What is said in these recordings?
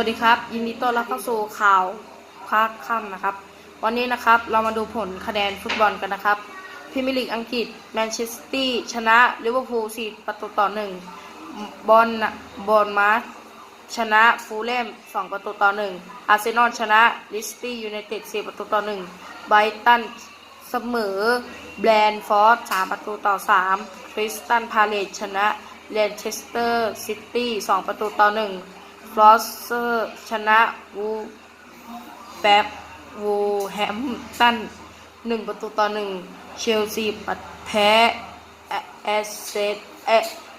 วัสดีครับ ยินดีต้อนรับเข้าสู่ข่าวภาคค่ำนะครับ วันนี้นะครับเรามาดูผลคะแนนฟุตบอลกันนะครับพรีเมียร์ลีกอังกฤษแมนเชสเตอร์ชนะลิเวอร์พูล4ประตูต่อ1บอลบอลมาร์ชนะฟูลแลม2ประตูต่อ1อาร์เซนอลชนะลิสตี้ยูไนเต็ด4ประตูต่อ1ไบรตันเสมอแบรนด์ฟอร์ด3ประตูต่อ3คริสตันพาเลตชนะแมนเชสเตอร์ซิตี้2ประตูต่อ1 ลอสเซอร์ ชนะวูแป๊บวูแฮมตันหนึ่งประตูต่อหนึ่งเชลซีปัดแพ้แอสเซตแอ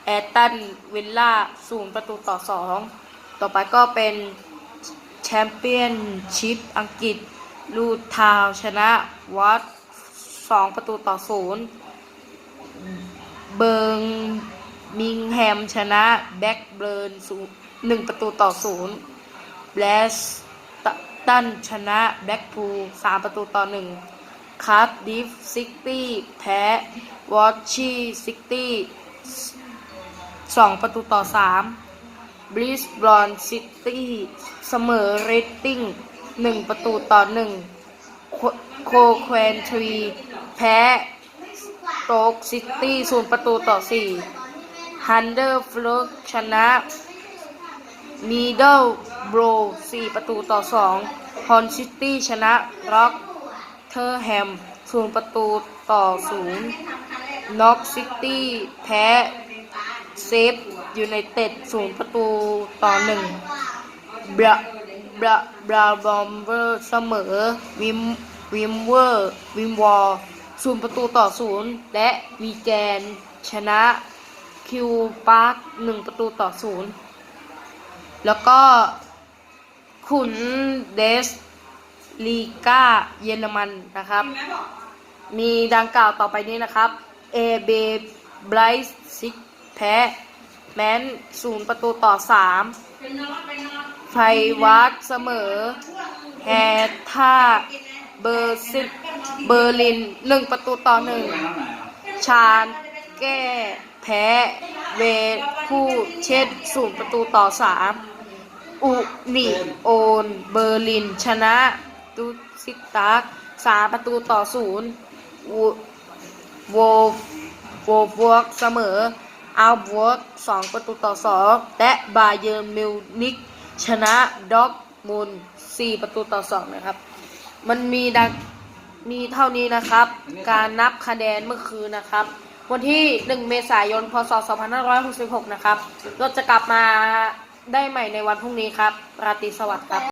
แอตตันวิลล่าศูนย์ประตูต่อสองต่อไปก็เป็นแชมเปี้ยนชิพอังกฤษลูทาวชนะวัดสองประตูต่อศูนย์เบิร์งมิงแฮมชนะแบ็กเบิร์นศูนย์ หนึ่งประตูต่อศูนย์แบลสตันชนะแบ็กพูลสามประตูต่อหนึ่งคาร์ดดิฟซิตี้แพ้วอชชีซิตี้สองประตูต่อสามบริสบอนซิตี้เสมอเรตติ้งหนึ่งประตูต่อหนึ่งโคแควนทรีแพ้โต๊กซิตี้ศูนย์ประตูต่อสี่ฮันเดอร์ฟลูกชนะ มีเดิลโบร4ประตูต่อ2ฮอนซิตี้ชนะร็อกเทอร์แฮม0ประตูต่อ0น็อกซิตี้แพ้เซฟยูไนเต็ด0ประตูต่อ1บราบราบราบอมเบอร์เสมอวิมวิมเวอร์วิมวอร์ประตูต่อ0และวีแกนชนะคิวปาร์คหนึ่งประตูต่อศูนย์ แล้วก็ขุนเดสลีกาเยอรมันนะครับ มีดังกล่าวต่อไปนี้นะครับเอเบไบรท์ซิกแพ้แมนศูนย์ประตูต่อสามไฟวัดเสมอแฮท่าเบอร์ซิเบอร์ลินหนึ่งประตูต่อหนึ่งชาญแก้แพ้ เวผู้เช็ดศูนย์ประตูต่อสามอุนิโอนเบอร์ลิน ชนะตุซิตักสามประตูต่อศูนย์วูโวโวบวกเสมออัลบวกสองประตูต่อสองและบาเยิร์นมิวนิกชนะด็อกมุนสี่ประตูต่อสองนะครับ มันมีดังมีเท่านี้นะครับ การนับคะแนนเมื่อคืนนะครับ วันที่ 1 เมษายน พศ 2566 นะครับเราจะกลับมาได้ใหม่ในวันพรุ่งนี้ครับ ราตรีสวัสดิ์ครับ